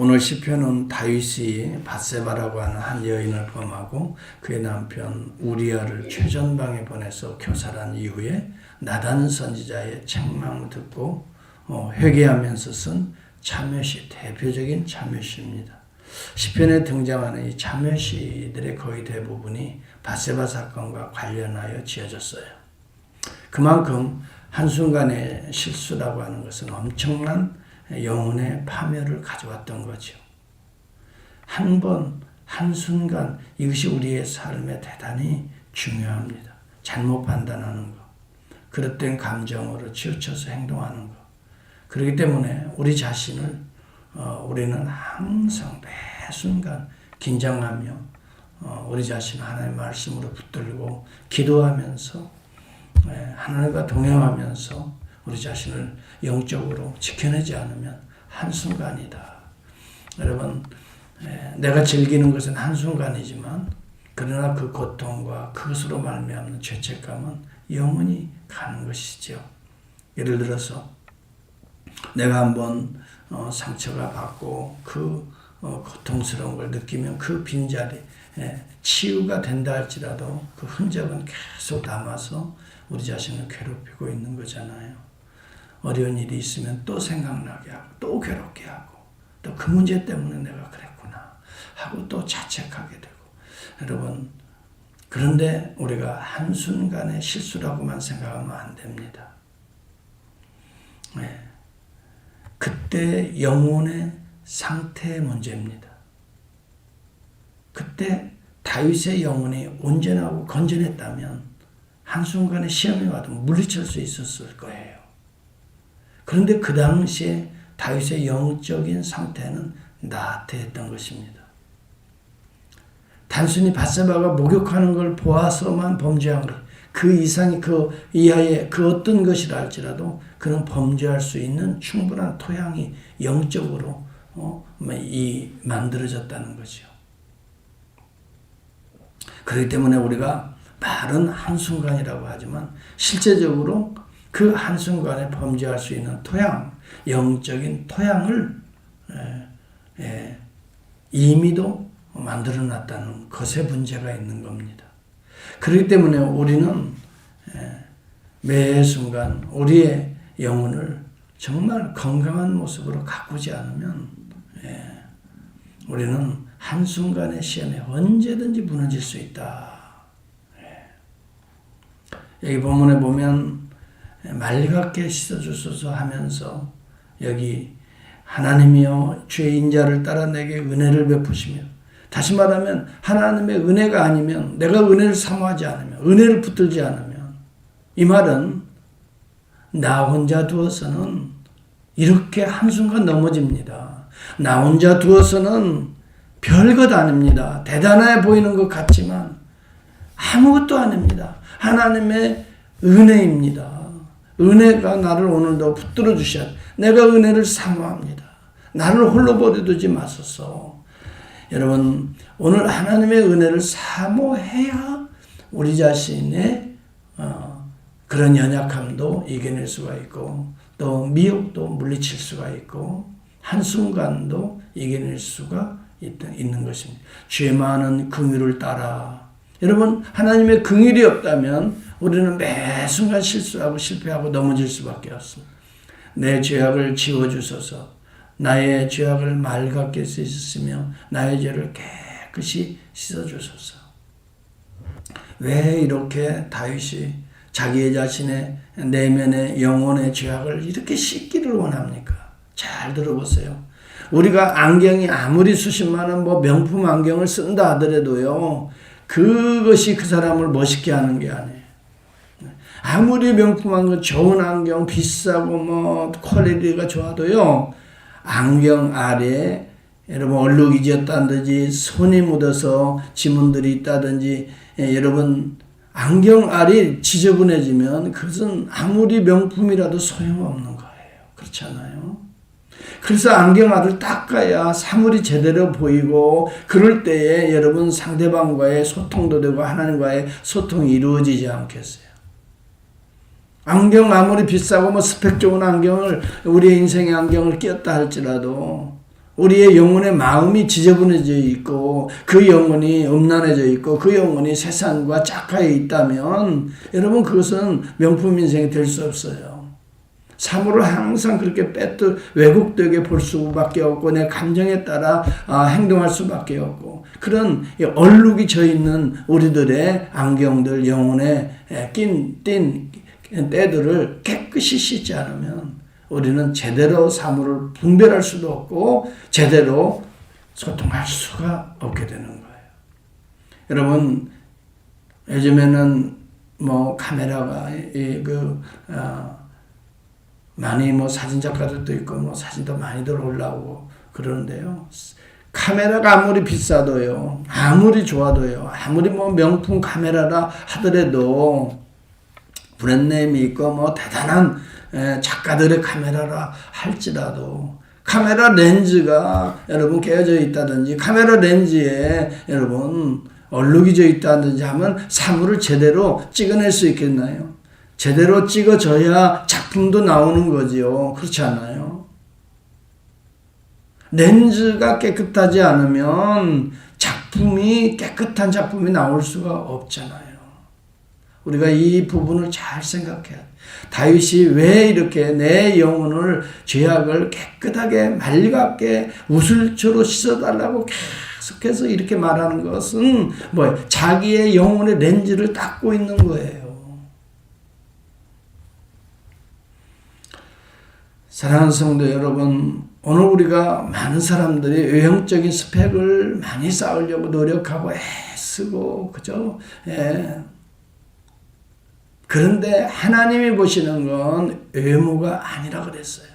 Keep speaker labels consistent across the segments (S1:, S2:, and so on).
S1: 오늘 시편은 다윗이 바세바라고 하는 한 여인을 범하고 그의 남편 우리아를 최전방에 보내서 교살한 이후에 나단 선지자의 책망을 듣고 어, 회개하면서 쓴 참여시 대표적인 참여시입니다. 시편에 등장하는 이 참여시들의 거의 대부분이 바세바 사건과 관련하여 지어졌어요. 그만큼 한순간의 실수라고 하는 것은 엄청난 영혼의 파멸을 가져왔던 거죠. 한 번, 한순간 이것이 우리의 삶에 대단히 중요합니다. 잘못 판단하는 것. 그릇된 감정으로 치우쳐서 행동하는 것. 그렇기 때문에 우리 자신을 어, 우리는 항상 매 순간 긴장하며 어, 우리 자신을 하나님의 말씀으로 붙들고 기도하면서 예, 하나님과 동행하면서 우리 자신을 영적으로 지켜내지 않으면 한순간이다. 여러분, 예, 내가 즐기는 것은 한순간이지만 그러나 그 고통과 그것으로 말미암는 죄책감은 영원히 가는 것이죠. 예를 들어서 내가 한번 어, 상처가 받고 그 어, 고통스러운 걸 느끼면 그 빈자리 예, 치유가 된다 할지라도 그 흔적은 계속 남아서 우리 자신을 괴롭히고 있는 거잖아요. 어려운 일이 있으면 또 생각나게 하고 또 괴롭게 하고 또 그 문제 때문에 내가 그랬구나 하고 또 자책하게 되고 여러분 그런데 우리가 한순간의 실수라고만 생각하면 안 됩니다. 네. 그때 영혼의 상태의 문제입니다. 그때 다윗의 영혼이 온전하고 건전했다면 한순간에 시험이 와도 물리칠 수 있었을 거예요. 그런데 그 당시에 다윗의 영적인 상태는 나태했던 것입니다. 단순히 바세바가 목욕하는 걸 보아서만 범죄한 것, 그 이상이 그 이하의 그 어떤 것이라 할지라도 그는 범죄할 수 있는 충분한 토양이 영적으로 어, 이 만들어졌다는 거죠. 그렇기 때문에 우리가 말은 한순간이라고 하지만 실제적으로 그 한순간에 범죄할 수 있는 토양, 영적인 토양을 이미도 만들어 놨다는 것에 문제가 있는 겁니다. 그렇기 때문에 우리는 에, 매 순간 우리의 영혼을 정말 건강한 모습으로 가꾸지 않으면 에, 우리는 한순간의 시험에 언제든지 무너질 수 있다. 여기 본문에 보면 맑게 씻어주소서 하면서 여기 하나님이여 주의 인자를 따라 내게 은혜를 베푸시며 다시 말하면 하나님의 은혜가 아니면 내가 은혜를 사모하지 않으면 은혜를 붙들지 않으면 이 말은 나 혼자 두어서는 이렇게 한순간 넘어집니다. 나 혼자 두어서는 별것 아닙니다. 대단해 보이는 것 같지만 아무것도 아닙니다. 하나님의 은혜입니다. 은혜가 나를 오늘도 붙들어 주셔. 내가 은혜를 사모합니다. 나를 홀로 버려두지 마소서. 여러분, 오늘 하나님의 은혜를 사모해야 우리 자신의 어, 그런 연약함도 이겨낼 수가 있고, 또 미혹도 물리칠 수가 있고, 한순간도 이겨낼 수가 있는 것입니다. 죄 많은 긍휼을 따라. 여러분, 하나님의 긍휼이 없다면 우리는 매 순간 실수하고 실패하고 넘어질 수밖에 없습니다. 내 죄악을 지워주소서. 나의 죄악을 맑게 씻으며 나의 죄를 깨끗이 씻어주소서. 왜 이렇게 다윗이 자기의 자신의 내면의 영혼의 죄악을 이렇게 씻기를 원합니까? 잘 들어보세요. 우리가 안경이 아무리 수십만 원뭐 명품 안경을 쓴다 하더라도요, 그것이 그 사람을 멋있게 하는 게 아니에요. 아무리 명품 안경, 좋은 안경, 비싸고 뭐 퀄리티가 좋아도요, 안경 아래 여러분 얼룩이 지었다든지 손이 묻어서 지문들이 있다든지 예, 여러분 안경 알이 지저분해지면 그것은 아무리 명품이라도 소용없는 거예요. 그렇잖아요. 그래서 안경알을 닦아야 사물이 제대로 보이고 그럴 때에 여러분 상대방과의 소통도 되고 하나님과의 소통이 이루어지지 않겠어요. 안경 아무리 비싸고 뭐 스펙 좋은 안경을 우리의 인생의 안경을 끼었다 할지라도 우리의 영혼의 마음이 지저분해져 있고 그 영혼이 음란해져 있고 그 영혼이 세상과 짝하에 있다면 여러분 그것은 명품 인생이 될 수 없어요. 사물을 항상 그렇게 빼뜨 왜곡되게 볼 수밖에 없고 내 감정에 따라 아, 행동할 수밖에 없고 그런 이 얼룩이 져 있는 우리들의 안경들 영혼에 낀띈 때들을 깨끗이 씻지 않으면 우리는 제대로 사물을 분별할 수도 없고 제대로 소통할 수가 없게 되는 거예요. 여러분 요즘에는 뭐 카메라가 이그 어, 많이 뭐 사진 작가들도 있고 뭐 사진도 많이들 올라오고 그러는데요. 카메라가 아무리 비싸도요, 아무리 좋아도요, 아무리 뭐 명품 카메라라 하더라도 브랜드네임이 있고 뭐 대단한 작가들의 카메라라 할지라도 카메라 렌즈가 여러분 깨어져 있다든지 카메라 렌즈에 여러분 얼룩이 져 있다든지 하면 사물을 제대로 찍어낼 수 있겠나요? 제대로 찍어져야 작품도 나오는 거지요. 그렇지 않나요? 렌즈가 깨끗하지 않으면 작품이 깨끗한 작품이 나올 수가 없잖아요. 우리가 이 부분을 잘 생각해야 돼. 다윗이 왜 이렇게 내 영혼을 죄악을 깨끗하게 맑게 우슬초로 씻어달라고 계속해서 이렇게 말하는 것은 뭐 자기의 영혼의 렌즈를 닦고 있는 거예요. 사랑하는 성도 여러분, 오늘 우리가 많은 사람들이 외형적인 스펙을 많이 쌓으려고 노력하고 애쓰고 그죠? 예. 그런데 하나님이 보시는 건 외모가 아니라 그랬어요.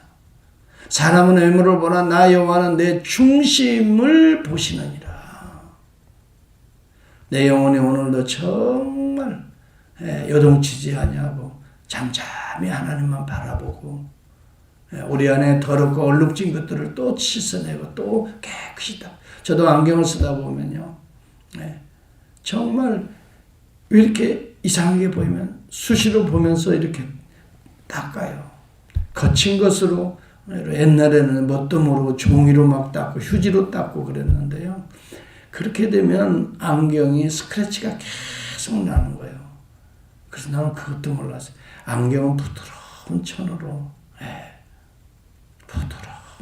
S1: 사람은 외모를 보나 나 여호와는 내 중심을 보시느니라. 내 영혼이 오늘도 정말 예, 요동치지 아니하고 잠잠히 하나님만 바라보고 예, 우리 안에 더럽고 얼룩진 것들을 또 씻어내고 또 깨끗이 다. 저도 안경을 쓰다 보면요. 네. 정말 왜 이렇게 이상하게 보이면 수시로 보면서 이렇게 닦아요. 거친 것으로 옛날에는 뭣도 모르고 종이로 막 닦고 휴지로 닦고 그랬는데요. 그렇게 되면 안경이 스크래치가 계속 나는 거예요. 그래서 나는 그것도 몰랐어요. 안경은 부드러운 천으로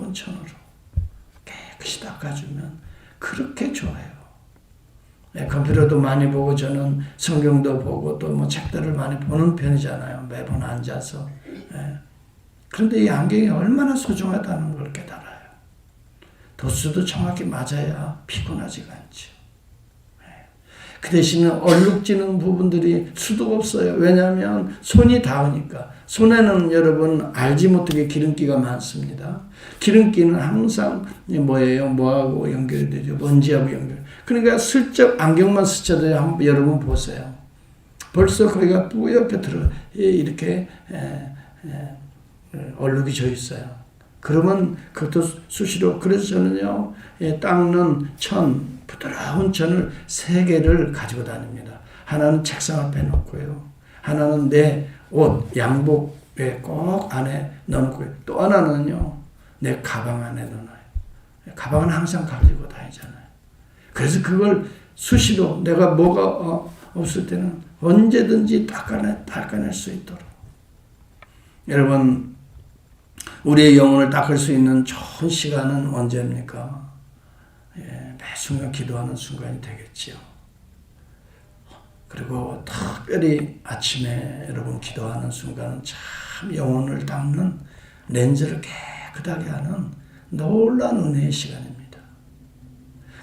S1: 예. 부드러운 천으로 깨끗이 닦아주면 그렇게 좋아요. 네, 컴퓨터도 많이 보고 저는 성경도 보고 또 뭐 책들을 많이 보는 편이잖아요. 매번 앉아서. 네. 그런데 이 안경이 얼마나 소중하다는 걸 깨달아요. 도수도 정확히 맞아야 피곤하지가 않죠. 그 대신에 얼룩지는 부분들이 수도 없어요. 왜냐하면 손이 닿으니까. 손에는 여러분 알지 못하게 기름기가 많습니다. 기름기는 항상 뭐예요? 뭐하고 연결되죠? 먼지하고 연결. 그러니까 슬쩍 안경만 스쳐도 한번 여러분 보세요. 벌써 거기가 뿌옇게 들어 이렇게 얼룩이 져 있어요. 그러면 그것도 수시로 그래서 저는요 닦는 천 부드러운 천을 세 개를 가지고 다닙니다. 하나는 책상 앞에 놓고요. 하나는 내 옷, 양복에 꼭 안에 넣어놓고, 또 하나는요, 내 가방 안에 넣어놔요. 가방은 항상 가지고 다니잖아요. 그래서 그걸 수시로 내가 뭐가 어, 없을 때는 언제든지 닦아내, 닦아낼 수 있도록. 여러분, 우리의 영혼을 닦을 수 있는 좋은 시간은 언제입니까? 예, 매 순간 기도하는 순간이 되겠지요. 그리고 특별히 아침에 여러분 기도하는 순간은 참 영혼을 닦는 렌즈를 깨끗하게 하는 놀라운 은혜의 시간입니다.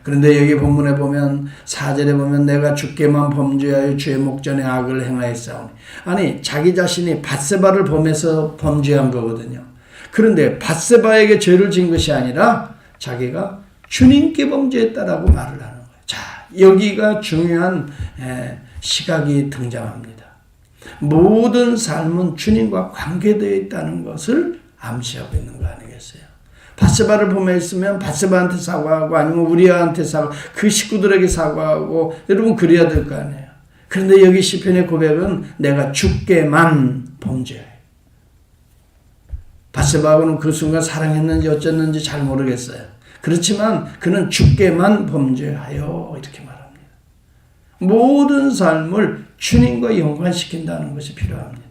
S1: 그런데 여기 본문에 보면 사절에 보면 내가 주께만 범죄하여 주의 목전에 악을 행하였사오니 아니 자기 자신이 바세바를 범해서 범죄한 거거든요. 그런데 바세바에게 죄를 진 것이 아니라 자기가 주님께 범죄했다라고 말을 하는 거예요. 자 여기가 중요한 시각이 등장합니다. 모든 삶은 주님과 관계되어 있다는 것을 암시하고 있는 거 아니겠어요? 바세바를 범했으면 바세바한테 사과하고 아니면 우리아한테 사과, 그 식구들에게 사과하고 여러분 그래야 될 거 아니에요. 그런데 여기 시편의 고백은 내가 죽게만 범죄해. 바세바하고는 그 순간 사랑했는지 어쨌는지 잘 모르겠어요. 그렇지만 그는 주께만 범죄하여 이렇게 말합니다. 모든 삶을 주님과 연관시킨다는 것이 필요합니다.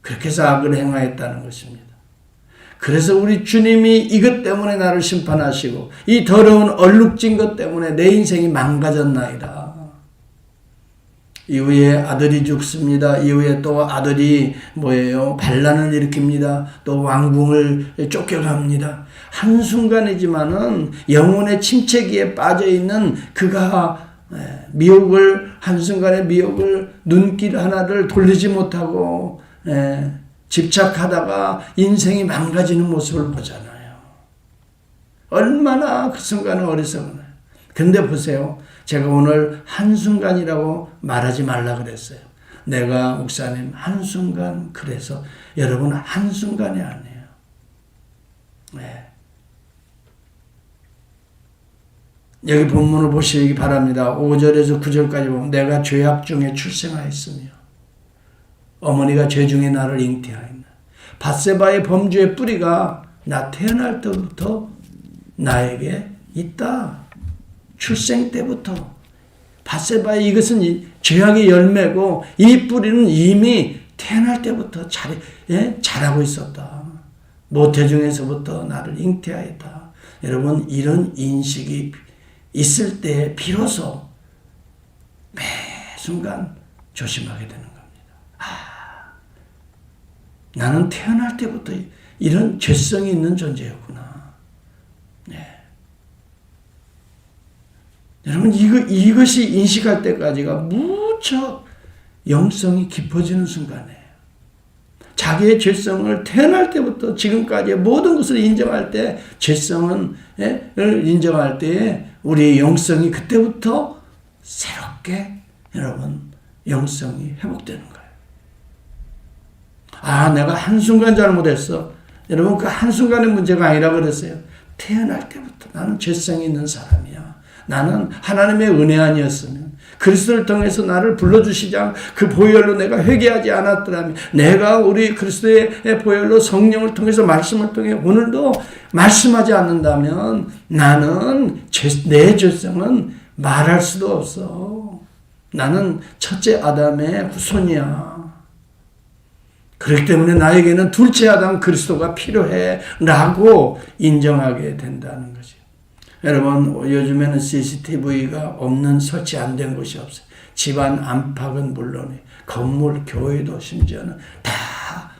S1: 그렇게 해서 악을 행하였다는 것입니다. 그래서 우리 주님이 이것 때문에 나를 심판하시고 이 더러운 얼룩진 것 때문에 내 인생이 망가졌나이다. 이후에 아들이 죽습니다. 이후에 또 아들이 뭐예요? 반란을 일으킵니다. 또 왕궁을 쫓겨갑니다. 한순간이지만은 영혼의 침체기에 빠져 있는 그가 예, 미혹을 한순간의 미혹을 눈길 하나를 돌리지 못하고 예, 집착하다가 인생이 망가지는 모습을 보잖아요. 얼마나 그 순간은 어리석나요. 근데 보세요. 제가 오늘 한순간이라고 말하지 말라 그랬어요. 내가 목사님 한순간 그래서 여러분 한순간이 아니에요. 네. 여기 본문을 보시기 바랍니다. 5절에서 9절까지 보면 내가 죄악 중에 출생하였으며 어머니가 죄 중에 나를 잉태하였나. 바세바의 범죄의 뿌리가 나 태어날 때부터 나에게 있다. 출생 때부터. 바세바의 이것은 죄악의 열매고 이 뿌리는 이미 태어날 때부터 잘, 예? 자라고 있었다. 모태 중에서부터 나를 잉태하였다. 여러분 이런 인식이 있을 때 비로소 매 순간 조심하게 되는 나는 태어날 때부터 이런 죄성이 있는 존재였구나. 네. 여러분, 이거, 이것이 인식할 때까지가 무척 영성이 깊어지는 순간이에요. 자기의 죄성을 태어날 때부터 지금까지의 모든 것을 인정할 때, 죄성은, 예, 인정할 때, 우리의 영성이 그때부터 새롭게, 여러분, 영성이 회복되는 거예요. 아, 내가 한순간 잘못했어. 여러분, 그 한순간의 문제가 아니라 그랬어요. 태어날 때부터 나는 죄성이 있는 사람이야. 나는 하나님의 은혜 아니었으면 그리스도를 통해서 나를 불러주시지 그 보혈로 내가 회개하지 않았더라면 내가 우리 그리스도의 보혈로 성령을 통해서 말씀을 통해 오늘도 말씀하지 않는다면 나는 죄, 내 죄성은 말할 수도 없어. 나는 첫째 아담의 후손이야. 그렇기 때문에 나에게는 둘째 아담 그리스도가 필요해 라고 인정하게 된다는 거죠. 여러분 요즘에는 CCTV가 없는 설치 안 된 곳이 없어요. 집안 안팎은 물론이 건물 교회도 심지어는 다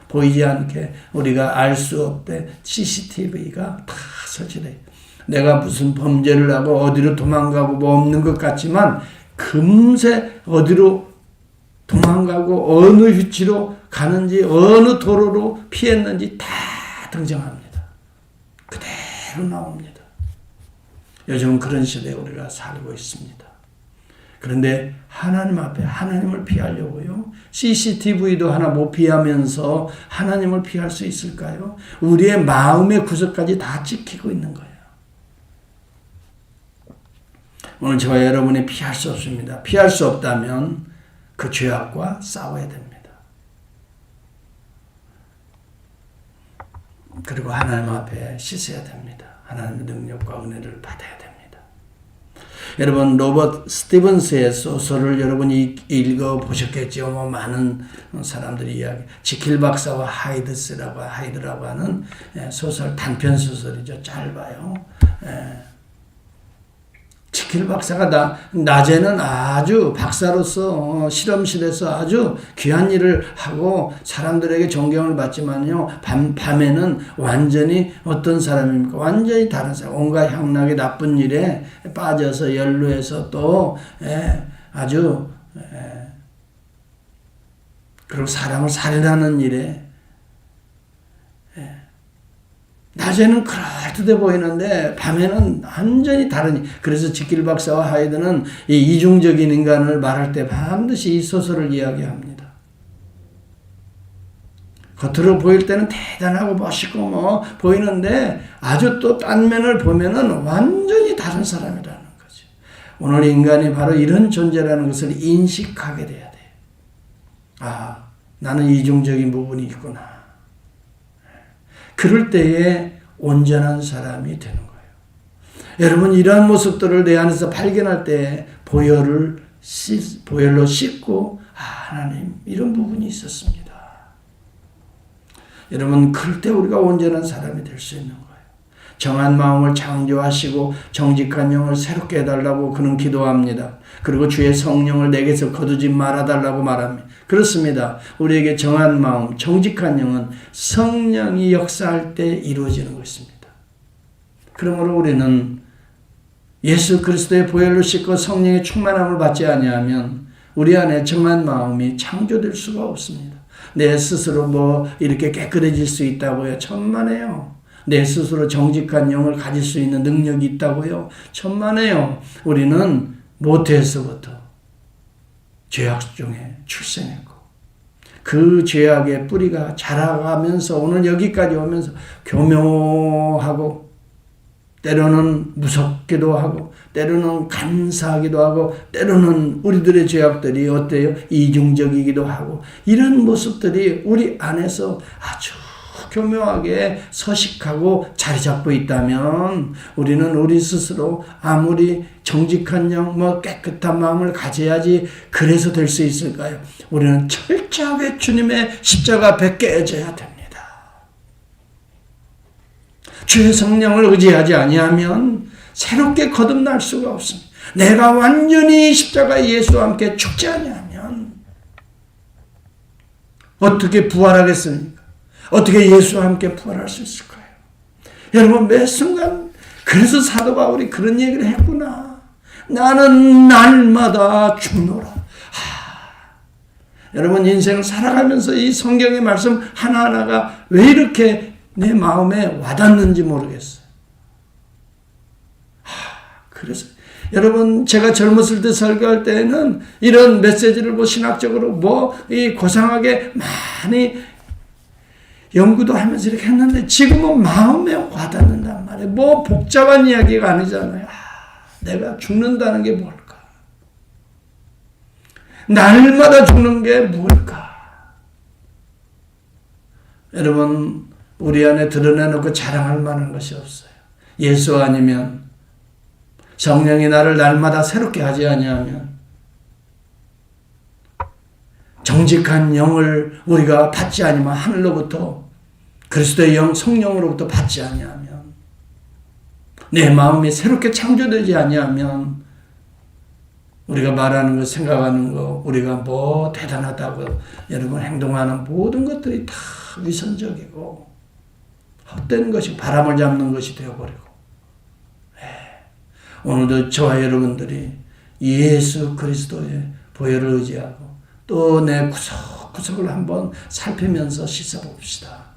S1: 보이지 않게 우리가 알 수 없대 CCTV가 다 설치돼. 내가 무슨 범죄를 하고 어디로 도망가고 뭐 없는 것 같지만 금세 어디로 도망가고 어느 위치로 가는지 어느 도로로 피했는지 다 등장합니다. 그대로 나옵니다. 요즘 그런 시대에 우리가 살고 있습니다. 그런데 하나님 앞에 하나님을 피하려고요. CCTV도 하나 못 피하면서 하나님을 피할 수 있을까요? 우리의 마음의 구석까지 다 찍히고 있는 거예요. 오늘 저와 여러분이 피할 수 없습니다. 피할 수 없다면 그 죄악과 싸워야 됩니다. 그리고 하나님 앞에 씻어야 됩니다. 하나님의 능력과 은혜를 받아야 됩니다. 여러분 로버트 스티븐스의 소설을 여러분이 읽어 보셨겠죠. 뭐 많은 사람들이 이야기. 지킬 박사와 하이드스라고 하이드라고 하는 예, 소설 단편 소설이죠. 짧아요. 예. 지킬 박사가 나, 낮에는 아주 박사로서 어, 실험실에서 아주 귀한 일을 하고 사람들에게 존경을 받지만요, 밤, 밤에는 완전히 어떤 사람입니까? 완전히 다른 사람. 온갖 향락의 나쁜 일에 빠져서 연루해서 또, 예, 아주, 예, 그리고 사람을 살인하는 일에 낮에는 그럴듯해 보이는데 밤에는 완전히 다른 그래서 지킬 박사와 하이드는 이 이중적인 인간을 말할 때 반드시 이 소설을 이야기합니다. 겉으로 보일 때는 대단하고 멋있고 뭐 보이는데 아주 또 딴 면을 보면은 완전히 다른 사람이라는 거죠. 오늘 인간이 바로 이런 존재라는 것을 인식하게 돼야 돼. 아, 나는 이중적인 부분이 있구나. 그럴 때에 온전한 사람이 되는 거예요. 여러분 이러한 모습들을 내 안에서 발견할 때 보혈을 씻, 보혈로 씻고 아, 하나님 이런 부분이 있었습니다. 여러분 그럴 때 우리가 온전한 사람이 될 수 있는. 정한 마음을 창조하시고 정직한 영을 새롭게 해달라고 그는 기도합니다. 그리고 주의 성령을 내게서 거두지 말아달라고 말합니다. 그렇습니다. 우리에게 정한 마음, 정직한 영은 성령이 역사할 때 이루어지는 것입니다. 그러므로 우리는 예수 그리스도의 보혈로 씻고 성령의 충만함을 받지 아니하면 우리 안에 정한 마음이 창조될 수가 없습니다. 내 스스로 뭐 이렇게 깨끗해질 수 있다고요? 천만에요. 내 스스로 정직한 영을 가질 수 있는 능력이 있다고요? 천만에요. 우리는 모태에서부터 죄악 중에 출생했고 그 죄악의 뿌리가 자라가면서 오늘 여기까지 오면서 교묘하고 때로는 무섭기도 하고 때로는 간사하기도 하고 때로는 우리들의 죄악들이 어때요? 이중적이기도 하고 이런 모습들이 우리 안에서 아주 교묘하게 서식하고 자리 잡고 있다면 우리는 우리 스스로 아무리 정직한 영, 뭐 깨끗한 마음을 가져야지 그래서 될 수 있을까요? 우리는 철저하게 주님의 십자가 깨져야 됩니다. 주의 성령을 의지하지 아니하면 새롭게 거듭날 수가 없습니다. 내가 완전히 십자가 예수와 함께 죽지 아니하면 어떻게 부활하겠습니까? 어떻게 예수와 함께 부활할 수 있을까요? 여러분 매 순간 그래서 사도 바울이 그런 얘기를 했구나. 나는 날마다 죽노라. 하, 여러분 인생을 살아가면서 이 성경의 말씀 하나하나가 왜 이렇게 내 마음에 와닿는지 모르겠어요. 하, 그래서 여러분 제가 젊었을 때 설교할 때는 이런 메시지를 뭐 신학적으로 뭐 이 고상하게 많이 연구도 하면서 이렇게 했는데 지금은 마음에 와닿는단 말이에요. 뭐 복잡한 이야기가 아니잖아요. 아, 내가 죽는다는 게 뭘까? 날마다 죽는 게 뭘까? 여러분, 우리 안에 드러내놓고 자랑할 만한 것이 없어요. 예수 아니면 성령이 나를 날마다 새롭게 하지 아니하면 정직한 영을 우리가 받지 아니면 하늘로부터 그리스도의 영 성령으로부터 받지 아니하면 내 마음이 새롭게 창조되지 아니하면 우리가 말하는 거 생각하는 거 우리가 뭐 대단하다고 여러분 행동하는 모든 것들이 다 위선적이고 헛된 것이 바람을 잡는 것이 되어버리고 네. 오늘도 저와 여러분들이 예수 그리스도의 보혈을 의지하고 또 내 구석구석을 한번 살피면서 씻어봅시다.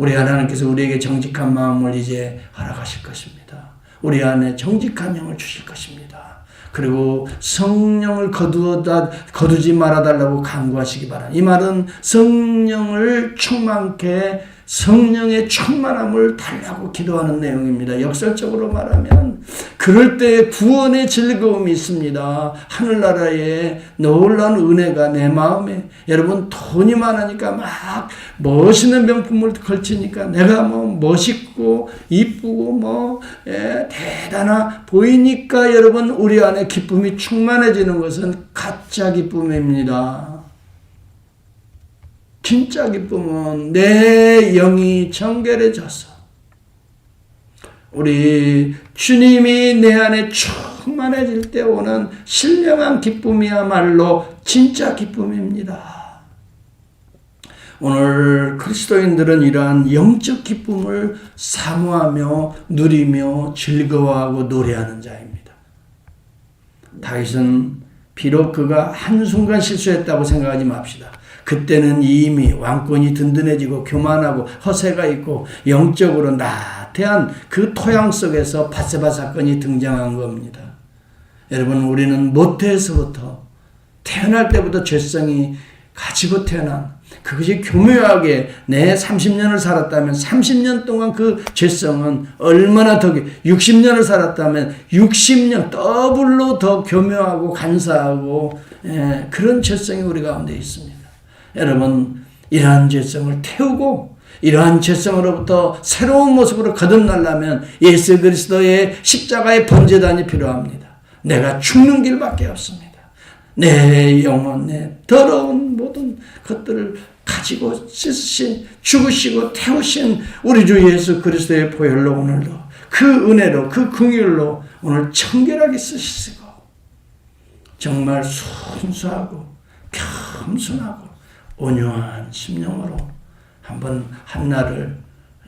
S1: 우리 하나님께서 우리에게 정직한 마음을 이제 허락하실 것입니다. 우리 안에 정직한 영을 주실 것입니다. 그리고 성령을 거두다 거두지 말아 달라고 간구하시기 바랍니다. 이 말은 성령을 충만케 성령의 충만함을 달라고 기도하는 내용입니다. 역설적으로 말하면 그럴 때 구원의 즐거움이 있습니다. 하늘나라에 놀라운 은혜가 내 마음에 여러분 돈이 많으니까 막 멋있는 명품을 걸치니까 내가 뭐 멋있고 이쁘고 뭐 예, 대단하 보이니까 여러분 우리 안에 기쁨이 충만해지는 것은 가짜 기쁨입니다. 진짜 기쁨은 내 영이 정결해져서 우리 주님이 내 안에 충만해질 때 오는 신령한 기쁨이야말로 진짜 기쁨입니다. 오늘 그리스도인들은 이러한 영적 기쁨을 사모하며 누리며 즐거워하고 노래하는 자입니다. 다윗은 비록 그가 한순간 실수했다고 생각하지 맙시다. 그때는 이미 왕권이 든든해지고 교만하고 허세가 있고 영적으로 나태한 그 토양 속에서 바세바 사건이 등장한 겁니다. 여러분 우리는 모태에서부터 태어날 때부터 죄성이 가지고 태어난 그것이 교묘하게 내 30년을 살았다면 30년 동안 그 죄성은 얼마나 더 60년을 살았다면 60년 더블로 더 교묘하고 간사하고 예, 그런 죄성이 우리 가운데 있습니다. 여러분 이러한 죄성을 태우고 이러한 죄성으로부터 새로운 모습으로 거듭나려면 예수 그리스도의 십자가의 번제단이 필요합니다. 내가 죽는 길밖에 없습니다. 내 영혼, 내 더러운 모든 것들을 가지고 씻으신, 죽으시고 태우신 우리 주 예수 그리스도의 보혈로 오늘도 그 은혜로, 그 긍휼로 오늘 청결하게 쓰시고 정말 순수하고 겸손하고 온유한 심령으로 한번 한날을